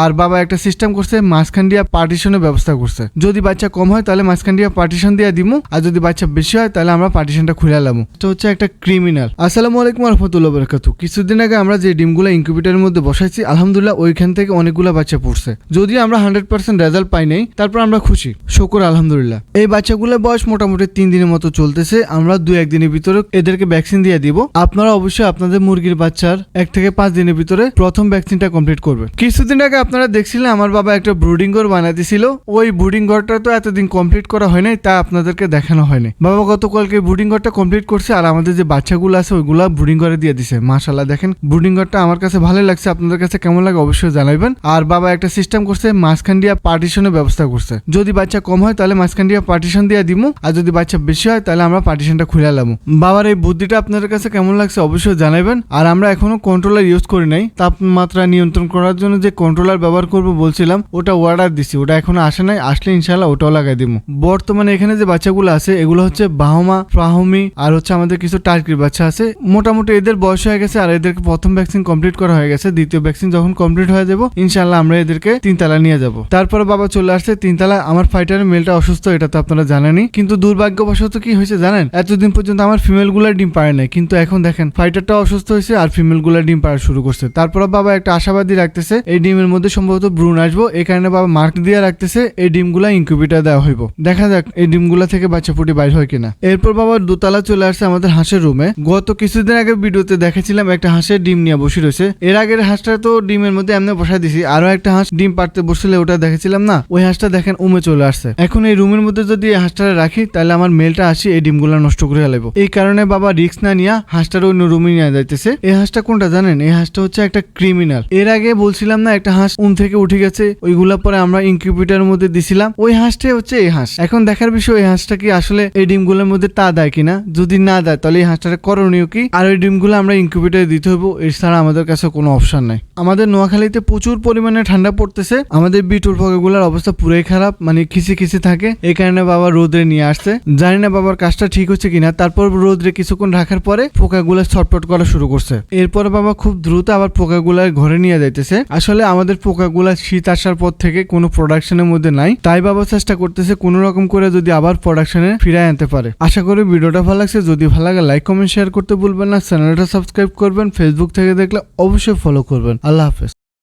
আর বাবা একটা সিস্টেম করছে, মাঝখান দিয়া পার্টিশনের ব্যবস্থা করছে। যদি বাচ্চা কম হয়, তাহলে মাঝখান দিয়া পার্টিশন দিয়ে দিমু, আর যদি বাচ্চা বেশি হয়, তাহলে আমরা পার্টিশনটা খুলে লামু। এটা হচ্ছে একটা ক্রিমিনাল আসসালামু আলাইকুম রহমতুল্লাহ বরকাতু কিছুদিন আগে আমরা যে ডিমগুলো ইনকিউবেটারের মধ্যে বসাইছি, আলহামদুলিল্লাহ ওইখান থেকে অনেকগুলো বাচ্চা পড়ছে। যদিও আমরা হান্ড্রেড পার্সেন্ট রেজাল্ট পাই নাই, তারপর আমরা খুশি। শুকুর, আলহামদুলিল্লাহ। এই বাচ্চাগুলোর বয়স মোটামুটি তিন দিনের মতো চলতেছে, আমরা দু একদিনের ভিতরে এদেরকে ভ্যাকসিন দিয়ে দিব। আপনারা অবশ্যই আপনাদের মুরগির বাচ্চার এক থেকে পাঁচ দিনের ভিতরে প্রথম ভ্যাকসিনটা কমপ্লিট করবে কিছুদিন আগে আপনারা দেখছিলেন, আমার বাবা একটা ব্রুডিং ঘর বানাতেছিল ওই ব্রুডিং ঘরটা তো এতদিন কমপ্লিট করা হয় নাই, তা আপনাদেরকে দেখানো হয়নি। বাবা গতকালকে ব্রুডিং ঘরটা কমপ্লিট করছে, আর আমাদের যে বাচ্চাগুলো আছে, ওইগুলা ব্রুডিং ঘরে দিয়ে দিছে। মাশাল্লাহ দেখেন, ব্রুডিং ঘরটা আমার কাছে ভালো লাগছে। আপনাদের কাছে কেমন লাগে অবশ্যই জানাবেন আর বাবা একটা সিস্টেম করছে, মাঝখান দিয়া পার্টিশনের ব্যবস্থা করছে। যদি বাচ্চা কম হয়, তাহলে মাঝখান দিয়া পার্টিশন দিয়ে দিমু। আর যদি বাচ্চা বেশি হয়, তাহলে আমরা পার্টিশনটা খুলে লামু। বাবার এই বুদ্ধিটা আপনাদের কাছে কেমন লাগছে অবশ্যই জানাবেন আর আমরা এখনও কন্ট্রোলার ইউজ করি নাই। তাপমাত্রা নিয়ন্ত্রণ করার জন্য যে কন্ট্রোলার ব্যবহার করব বলছিলাম, ওটা অর্ডার দিছি, ওটা এখনও আসে নাই, আসলে ইনশাল্লাহ ওটাও লাগাই দিব বর্তমানে এখানে যে বাচ্চাগুলো আছে, এগুলো হচ্ছে বাহমা ফ্রাহমি আর হচ্ছে আমাদের কিছু টার্কির বাচ্চা আছে। মোটামুটি এদের বয়স হয়ে গেছে, আর এদেরকে প্রথম ভ্যাকসিন কমপ্লিট করা হয়ে গেছে। দ্বিতীয় ভ্যাকসিন যখন কমপ্লিট হয়ে যাব ইনশাল্লাহ আমরা এদেরকে তিনতলা নিয়ে যাব। তারপরে বাবা চলে আসছে তিনতলা আমার ফাইটারের মেলটা অসুস্থ, এটা তো আপনারা জানেনই। কিন্তু দুর্ভাগ্যবশত কি হয়েছে জানেন? এতদিন পর্যন্ত আমার ফিমেলগুলা ডিম পারে নাই। কিন্তু এখন দেখেন ফাইটারটা অসুস্থ হয়েছে, আর ফিমেলগুলা ডিম পাড়া শুরু করছে। তারপর বাবা একটা আশাবাদী রাখতেছে, এই ডিমের মধ্যে সম্ভবত ব্রুন আসব। এই কারণে বাবা মার্ক দিয়ে রাখতেছে, এই ডিমগুলা ইনকিউবেটার দেওয়া হইব। দেখা যাক এই ডিমগুলা থেকে বাচ্চা ফুটি বাইর হয় কিনা। এরপর বাবা দোতলা চলে আসছে আমাদের হাঁসের রুমে। গত কিছুদিন আগে ভিডিওতে দেখেছিলাম একটা হাঁসের ডিম নিয়ে বসে রয়েছে। এর আগের হাঁসটা তো ডিমের মধ্যে এমনি বসাই দিছি। আরও একটা হাঁস ডিম পাড়তে বসলে ওটা দেখেছিলাম না? ওই হাঁসটা দেখেন উমে চলে আসছে। এখন এই রুমের মধ্যে যদি এই হাঁসটা রাখি, তাহলে আমার মেলটা আসি এই ডিমগুলা নষ্ট করে ফেলাইব। এই কারণে বাবা রিক্স না নিয়ে হাঁসটার অন্য রুমে নিয়ে যাইতেছে। এই হাঁসটা কোনটা জানেন? এই হাঁসটা হচ্ছে একটা ক্রিমিনাল। এর আগে বলছিলাম না, একটা হাঁস উম থেকে উঠে গেছে। ওইগুলা পরে আমরা ইনকিউবেটারের মধ্যে দিছিলাম। ওই হাঁসটাই হচ্ছে এই হাঁস। এখন দেখার বিষয়, এই হাঁসটা কি আসলে এই ডিমগুলোর মধ্যে তা দেয় কিনা? যদি না দেয়, তাহলে এই হাঁসটার করণীয় কি? আর ওই ডিমগুলো আমরা ইনকিউবেটারে দিতে হইব। এছাড়া আমাদের কাছে কোনো অপশন নাই। আমাদের নোয়াখালীতে প্রচুর পরিমাণে ঠান্ডা পড়তেছে। আমাদের বিটুর ফগগুলোর অবস্থা পুরাই খারাপ মানে খিসি খিসি থাকে। এই কারণে বাবা রোদরে নিয়ে আসছে। জানি না বাবার কাজটা ঠিক হচ্ছে কিনা। তারপর রোদরে কিছুক্ষণ রাখার পরে পোকাগুলো ছটপট করা শুরু করছে। এরপর বাবা খুব দ্রুত আবার পোকাগুলা ঘরে নিয়ে যাইতেছে। আসলে আমাদের পোকাগুলা শীত আসার পর থেকে কোনো প্রোডাকশনের মধ্যে নাই, তাই বাবা চেষ্টা করতেছে কোনো রকম করে যদি আবার প্রোডাকশনে ফিরায় আনতে পারে। আশা করি ভিডিওটা ভালো লাগছে, যদি ভালো লাগে লাইক কমেন্ট শেয়ার করতে ভুলবেন না। চ্যানেলটা সাবস্ক্রাইব করবেন ফেসবুক থেকে দেখলে অবশ্যই ফলো করবেন। আল্লাহ হাফেজ।